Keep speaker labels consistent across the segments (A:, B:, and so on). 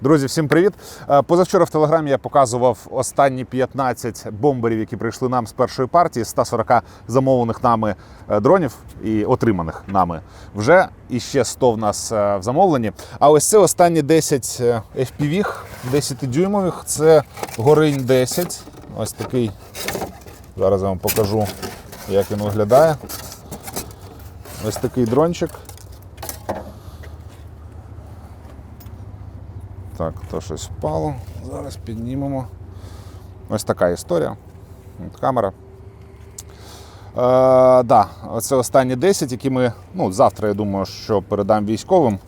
A: Друзі, всім привіт! Е, Позавчора в телеграмі я показував останні 15 бомберів, які прийшли нам з першої партії, 140 замовлених нами е, дронів і отриманих нами вже. І ще 100 в нас е, в замовленні. А ось це останні 10 е, FPV, 10-дюймових. Це Горинь 10. Ось такий. Зараз я вам покажу, як він виглядає. Ось такий дрончик. Так, то щось впало. Зараз піднімемо. Ось така історія. Камера. Е, да, оце останні 10, які ми ну, завтра, я думаю, що передам військовим.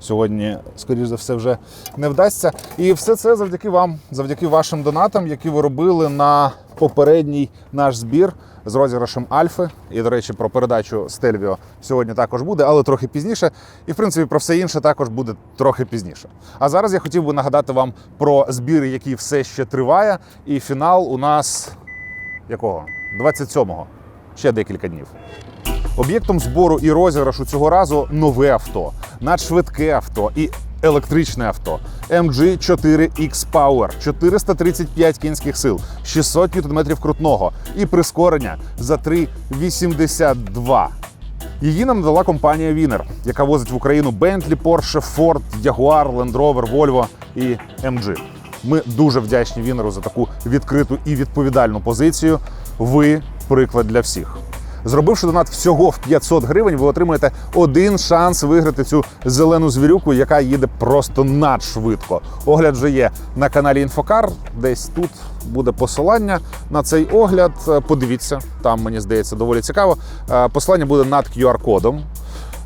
A: Сьогодні, скоріш за все, вже не вдасться. І все це завдяки вам, завдяки вашим донатам, які ви робили на попередній наш збір з розіграшем Альфи. І, до речі, про передачу Стельвіо сьогодні також буде, але трохи пізніше. І, в принципі, про все інше також буде трохи пізніше. А зараз я хотів би нагадати вам про збір, який все ще триває. І фінал у нас якого? 27-го. Ще декілька днів. Об'єктом збору і розіграшу цього разу нове авто, надшвидке авто і електричне авто. MG 4 X Power, 435 кінських сил, 600 Нм крутного і прискорення за 3,82. Її нам надала компанія Wiener, яка возить в Україну Bentley, Porsche, Ford, Jaguar, Land Rover, Volvo і MG. Ми дуже вдячні Вінеру за таку відкриту і відповідальну позицію. Ви приклад для всіх. Зробивши донат всього в 500 гривень, ви отримаєте один шанс виграти цю зелену звірюку, яка їде просто надшвидко. Огляд вже є на каналі Інфокар. Десь тут буде посилання на цей огляд. Е, Подивіться, там мені здається доволі цікаво. Е, Посилання буде над QR-кодом.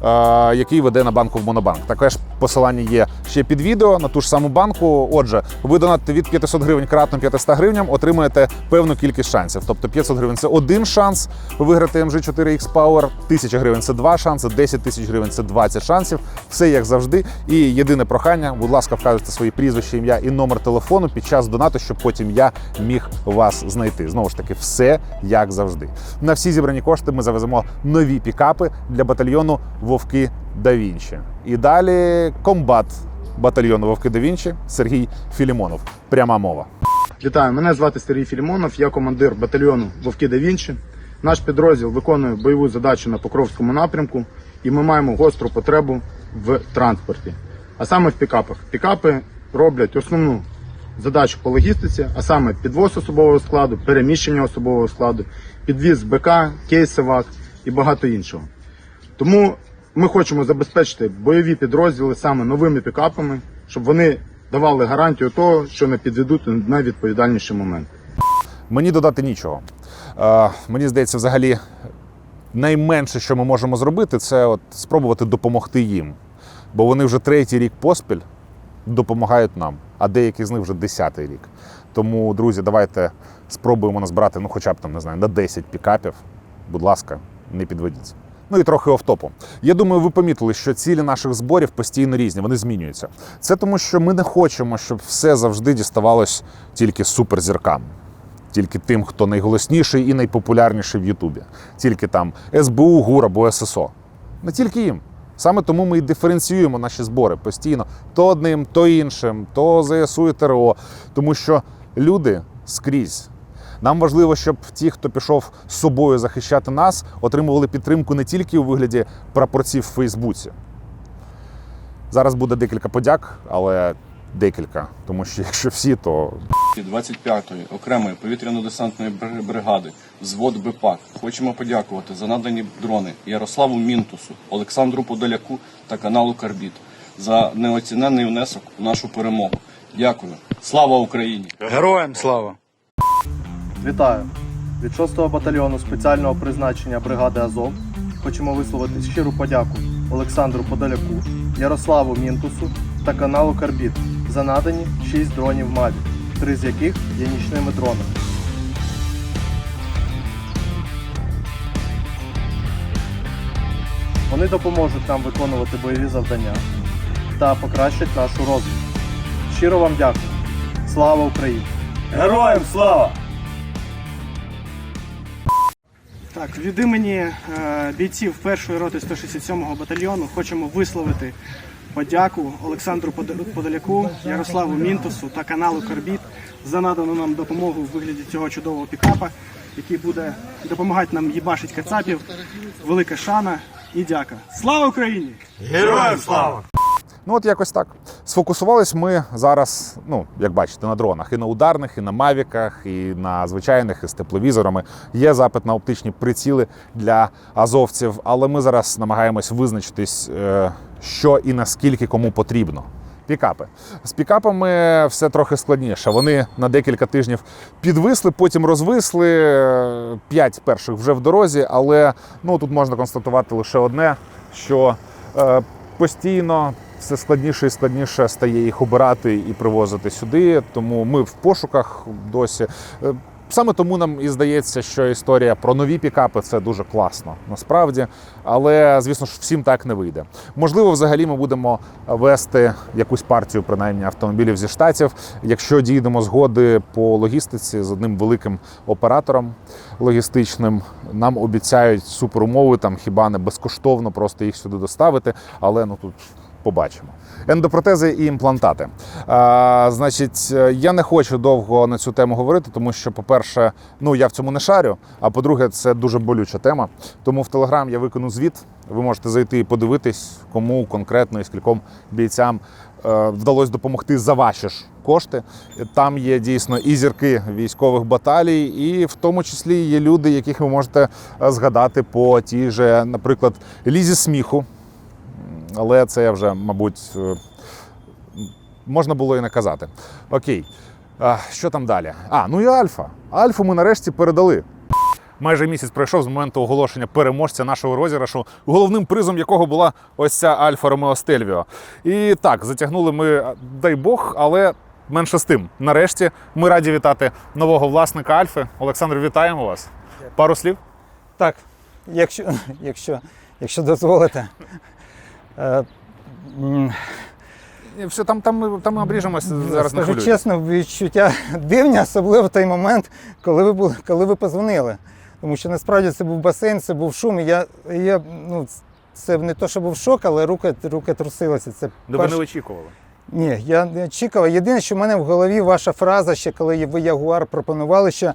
A: е, Який веде на банку в Монобанк. Також посилання є ще під відео на ту ж саму банку. Отже, ви донатите від 500 гривень кратно 500 гривням, отримаєте певну кількість шансів. Тобто 500 гривень це один шанс виграти MG 4 X Power, 1000 гривень це два шанси, 10 тисяч гривень це 20 шансів. Все як завжди. І єдине прохання, будь ласка, вказуйте свої прізвище, ім'я і номер телефону під час донату, щоб потім я міг вас знайти. Знову ж таки, все як завжди. На всі зібрані кошти ми завеземо нові пікапи для батальйону Вовки да Вінчі. І далі комбат батальйону Вовки да Вінчі Сергій Філімонов. Пряма мова.
B: Вітаю, мене звати Сергій Філімонов, я командир батальйону Вовки да Вінчі. Наш підрозділ виконує бойову задачу на Покровському напрямку, і ми маємо гостру потребу в транспорті, а саме в пікапах. Пікапи роблять основну задачу по логістиці, а саме підвоз особового складу, переміщення особового складу, підвіз БК, кейсовак і багато іншого. Тому ми хочемо забезпечити бойові підрозділи саме новими пікапами, щоб вони давали гарантію того, що не підведуть у найвідповідальніший момент.
A: Мені додати нічого. Е, мені здається, взагалі найменше, що ми можемо зробити, це от спробувати допомогти їм. Бо вони вже третій рік поспіль допомагають нам, а деякі з них вже десятий рік. Тому, друзі, давайте спробуємо назбирати, ну, хоча б там, не знаю, на 10 пікапів. Будь ласка, не підведіться. Ну і трохи офтопу. Я думаю, ви помітили, що цілі наших зборів постійно різні, вони змінюються. Це тому, що ми не хочемо, щоб все завжди діставалось тільки суперзіркам. Тільки тим, хто найголосніший і найпопулярніший в Ютубі. Тільки там СБУ, ГУР або ССО. Не тільки їм. Саме тому ми і диференціюємо наші збори постійно то одним, то іншим, то ЗСУ і ТРО. Тому що люди скрізь. Нам важливо, щоб ті, хто пішов з собою захищати нас, отримували підтримку не тільки у вигляді прапорців в Фейсбуці. Зараз буде декілька подяк, але декілька. Тому що якщо всі, то
C: 25-ї окремої повітряно-десантної бригади, взвод БПАК. Хочемо подякувати за надані дрони Ярославу Мінтусу, Олександру Подоляку та каналу Карбіт за неоціненний внесок у нашу перемогу. Дякую. Слава Україні!
D: Героям слава!
E: Вітаю! Від 6-го батальйону спеціального призначення бригади Азов хочемо висловити щиру подяку Олександру Подоляку, Ярославу Мінтусу та каналу Карбіт за надані 6 дронів Маві, три з яких є нічними дронами. Вони допоможуть нам виконувати бойові завдання та покращать нашу розвитку. Щиро вам дякую! Слава Україні!
D: Героям слава!
F: Так, від імені е, бійців першої роти 167-го батальйону хочемо висловити подяку Олександру Подоляку, Ярославу Мінтосу та каналу Карбіт за надану нам допомогу в вигляді цього чудового пікапа, який буде допомагати нам їбашить кацапів. Велика шана і дяка. Слава Україні!
D: Героям слава!
A: Ну, от якось так. Сфокусувались ми зараз, ну, як бачите, на дронах. І на ударних, і на мавіках, і на звичайних, і з тепловізорами. Є запит на оптичні приціли для азовців, але ми зараз намагаємось визначитись, е, що і наскільки кому потрібно. Пікапи. З пікапами все трохи складніше. Вони на декілька тижнів підвисли, потім розвисли. Е, П'ять перших вже в дорозі, але ну, тут можна констатувати лише одне, що е, постійно все складніше і складніше стає їх обирати і привозити сюди. Тому ми в пошуках досі. Е, Саме тому нам і здається, що історія про нові пікапи це дуже класно насправді. Але звісно ж, всім так не вийде. Можливо, взагалі ми будемо вести якусь партію, принаймні автомобілів зі штатів, якщо дійдемо згоди по логістиці з одним великим оператором логістичним. Нам обіцяють суперумови, там хіба не безкоштовно просто їх сюди доставити. Але ну тут побачимо. Ендопротези і імплантати. А, значить, е, я не хочу довго на цю тему говорити, тому що, по-перше, ну я в цьому не шарю. А по-друге, це дуже болюча тема. Тому в Телеграм я викину звіт. Ви можете зайти і подивитись, кому конкретно і скільком бійцям е, вдалося допомогти за ваші ж кошти. Там є дійсно і зірки військових баталій, і в тому числі є люди, яких ви можете е, згадати по тій же, наприклад, лізі сміху. Але це я вже, мабуть, е, можна було і не казати. Окей. А, що там далі? А, ну і Альфа. Альфу ми нарешті передали. Майже місяць пройшов з моменту оголошення переможця нашого розіграшу, головним призом якого була ось ця Альфа Ромео Стельвіо. І так, затягнули ми, дай Бог, але менше з тим. Нарешті ми раді вітати нового власника Альфи. Олександр, вітаємо вас. Пару слів.
G: Так, якщо, якщо, якщо дозволите. Е,
A: Все, там, там, ми, там ми обріжемося зараз
G: Скажу
A: хвилюйтесь.
G: чесно, відчуття дивні, особливо в той момент, коли ви були, коли ви позвонили. Тому що насправді це був басейн, це був шум. І я, я ну, це не то, що був шок, але руки, руки трусилися. Це
A: ви
G: перш-
A: не очікували.
G: Ні, я не очікував. Єдине, що в мене в голові ваша фраза, ще коли ви Ягуар пропонували, що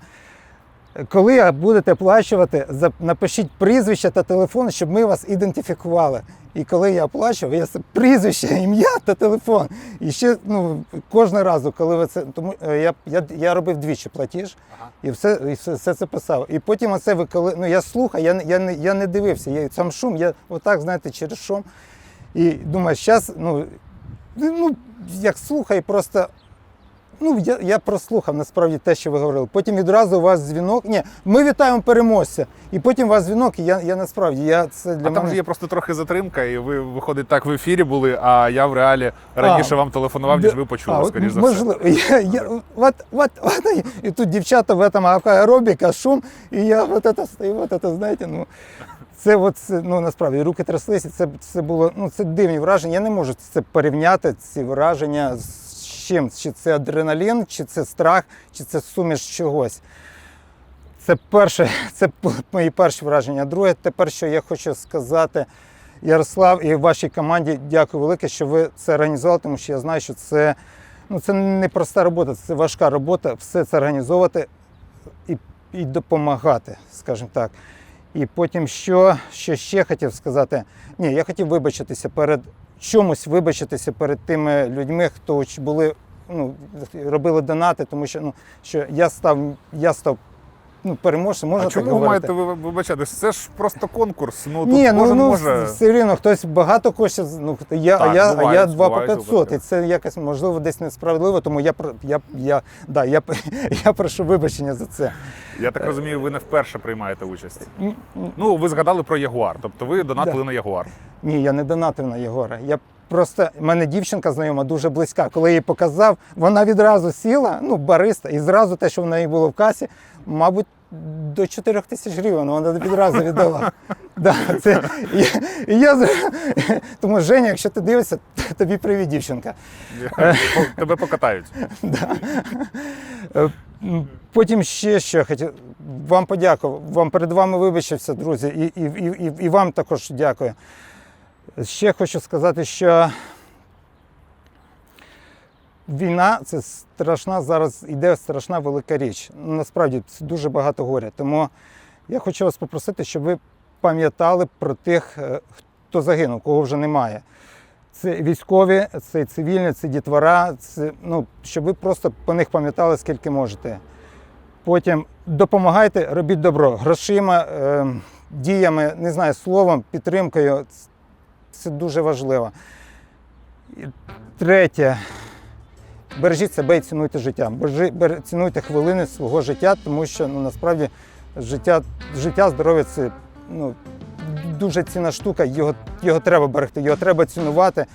G: коли будете оплачувати, за- напишіть прізвище та телефон, щоб ми вас ідентифікували. І коли я оплачував, я це прізвище, ім'я та телефон. І ще ну, кожного разу, коли ви це. Тому е, я, я, я робив двічі платіж і все, і все, все це писав. І потім оце ви коли. Ну я слухав, я, не- я, не, я не дивився. Я, сам шум, я отак, знаєте, через шум. І думаю, зараз, ну, ну, як слухай, просто. Ну, я, я прослухав насправді те, що ви говорили. Потім відразу у вас дзвінок. Ні, ми вітаємо переможця. І потім у вас дзвінок, і я, я насправді я це для
A: а там
G: мене.
A: же є просто трохи затримка, і ви виходить так в ефірі були, а я в реалі раніше вам телефонував, ніж ви почули,
G: А, от
A: скоріш за все.
G: можливо, Я, я, от, от, от, і тут дівчата в этом аеробіка, шум, і я от это стою, от это, знаєте, ну. Це от, це, ну насправді руки тряслися, це, це було ну, це дивні враження. Я не можу це порівняти, ці враження з чим. Чи це адреналін, чи це страх, чи це суміш чогось. Це перше, це мої перші враження. Друге, тепер, що я хочу сказати, Ярослав і вашій команді дякую велике, що ви це організували, тому що я знаю, що це, ну, це не проста робота, це важка робота, все це організовувати і, і допомагати, скажімо так. І потім, що, що ще хотів сказати? Ні, я хотів вибачитися перед чомусь вибачитися перед тими людьми, хто були, ну, робили донати, тому що, ну, що я став, я став ну, переможцем, можна
A: А
G: так
A: чому ви
G: говорити?
A: маєте ви- вибачатись? Це ж просто конкурс. Ну тут
G: Ні, ну,
A: кожен
G: ну
A: може.
G: все рівно хтось багато коштів. Ну я,
A: Так,
G: а я, а
A: бувають,
G: я 2 по
A: бувають
G: 500,
A: випадки.
G: і це якось можливо десь несправедливо, тому я про- я, я, да, я, я прошу вибачення за це.
A: Я так розумію, ви не вперше приймаєте участь. Ну, ви згадали про Ягуар, тобто ви донатили на Ягуар.
G: Ні, я не донатив на Єгора. Я просто в мене дівчинка знайома дуже близька. Коли я їй показав, вона відразу сіла, ну, бариста, і зразу те, що в неї було в касі, мабуть, до 4 тисяч гривень вона відразу віддала. Да, це, і, і я, тому Женя, якщо ти дивишся, тобі привіт, дівчинка.
A: Тебе покатають.
G: Е, м, Потім ще що хотів вам подякував. Вам перед вами вибачився, друзі, і, і, і, і вам також дякую. Ще хочу сказати, що війна це страшна зараз іде страшна велика річ. Насправді це дуже багато горя. Тому я хочу вас попросити, щоб ви пам'ятали про тих, е, хто загинув, кого вже немає. Це військові, це цивільні, це дітвора, це, ну, щоб ви просто по них пам'ятали, скільки можете. Потім допомагайте, робіть добро грошима, е, діями, не знаю, словом, підтримкою. Це- дуже важливо. І третє. Бережіть себе і цінуйте життя. Цінуйте хвилини свого життя, тому що ну, насправді життя, життя здоров'я це ну, дуже цінна штука, його, його треба берегти, його треба цінувати.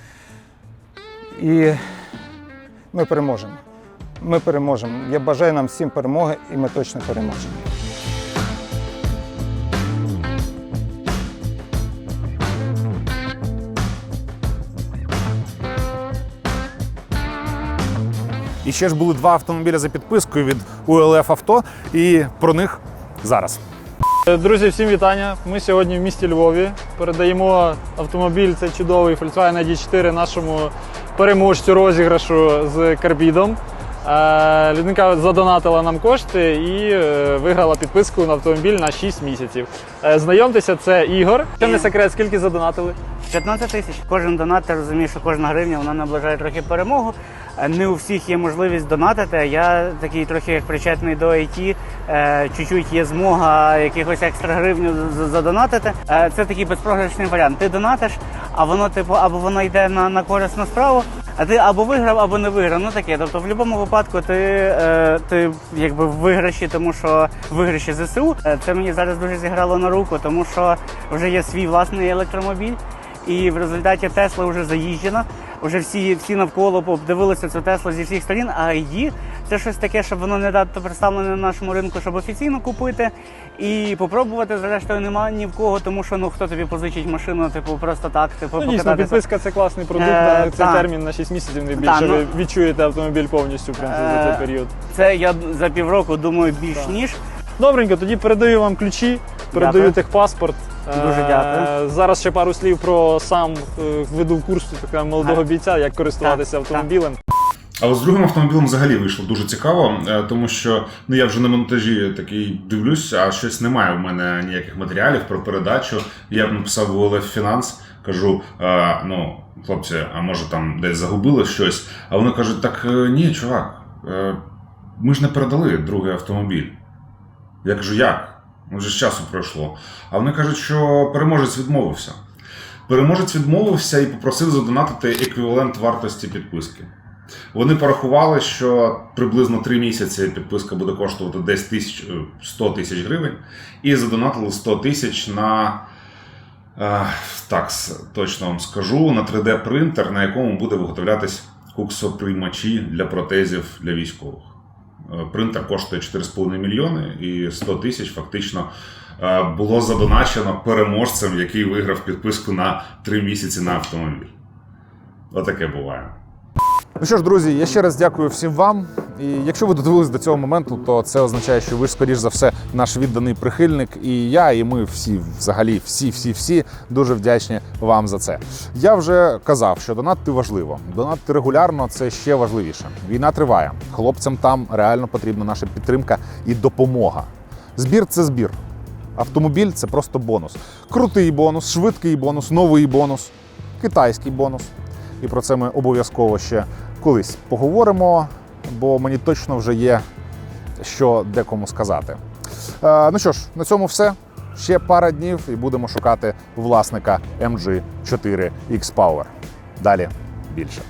G: І ми переможемо. Ми переможемо. Я бажаю нам всім перемоги, і ми точно переможемо.
A: І ще ж були два автомобіля за підпискою від УЛФ Авто, і про них зараз.
H: Друзі, всім вітання. Ми сьогодні в місті Львові передаємо автомобіль. Це чудовий Volkswagen ID4 нашому переможцю розіграшу з карбідом. Е, Людинка задонатила нам кошти і е, виграла підписку на автомобіль на 6 місяців. Е, Знайомтеся, це Ігор. Це не секрет, скільки задонатили?
I: 15 тисяч. Кожен донат, ти розумієш, що кожна гривня вона наближає трохи перемогу. Е, Не у всіх є можливість донатити. Я такий трохи як причетний до IT, е, чуть-чуть є змога якихось екстра гривню задонатити. Е, Це такий безпрограшний варіант. Ти донатиш, а воно типу або воно йде на, на корисну справу. А ти або виграв, або не виграв. Ну таке. Тобто, в будь-якому випадку ти, е, ти якби в виграші, тому що виграші ЗСУ. Це мені зараз дуже зіграло на руку, тому що вже є свій власний електромобіль. І в результаті Тесла вже заїжджена. Вже всі, всі навколо обдивилися цю Теслу зі всіх сторін, а її це щось таке, щоб воно не дати представлене на нашому ринку, щоб офіційно купити і попробувати. Зрештою, немає ні в кого, тому що ну хто тобі позичить машину, типу просто так, типу
H: Ну, дійсно, підписка це класний продукт.
I: Е,
H: а Цей
I: так.
H: термін на 6 місяців не більше.
I: ну-
H: Ви відчуєте автомобіль повністю в принципі, за
I: Е,
H: цей період.
I: Це я за півроку думаю більш ніж.
H: Добренько, тоді передаю вам ключі, передаю
I: Дякую.
H: техпаспорт.
I: Дуже
H: Е,
I: дякую.
H: Зараз ще пару слів про сам е, веду в курс такого молодого бійця, як користуватися
I: Так,
H: автомобілем.
A: А от з другим автомобілем взагалі вийшло дуже цікаво, е, тому що ну я вже на монтажі такий дивлюсь, а щось немає в мене ніяких матеріалів про передачу. Я б написав в ОЛФ Фінанс, кажу: ну, хлопці, а може там десь загубили щось. А вони кажуть: так ні, чувак, ми ж не передали другий автомобіль. Я кажу, як? Вже з часу пройшло. А вони кажуть, що переможець відмовився. Переможець відмовився і попросив задонатити еквівалент вартості підписки. Вони порахували, що приблизно 3 місяці підписка буде коштувати десь е, 100 тисяч гривень, і задонатили 100 тисяч на е, так, точно вам скажу, на 3D-принтер, на якому буде виготовлятись куксоприймачі для протезів для військових. Принтер коштує 4,5 мільйони, і 100 тисяч фактично е, було задоначено переможцем, який виграв підписку на 3 місяці на автомобіль. Отаке буває. Ну що ж, друзі, я ще раз дякую всім вам. І якщо ви додивились до цього моменту, то це означає, що ви ж, скоріш за все, наш відданий прихильник. І я, і ми всі, взагалі, всі, всі, всі дуже вдячні вам за це. Я вже казав, що донатити важливо. Донатити регулярно це ще важливіше. Війна триває. Хлопцям там реально потрібна наша підтримка і допомога. Збір це збір. Автомобіль це просто бонус. Крутий бонус, швидкий бонус, новий бонус, китайський бонус. І про це ми обов'язково ще колись поговоримо, бо мені точно вже є що декому сказати. Е, ну що ж, на цьому все. Ще пара днів і будемо шукати власника MG4 X-Power. Далі більше.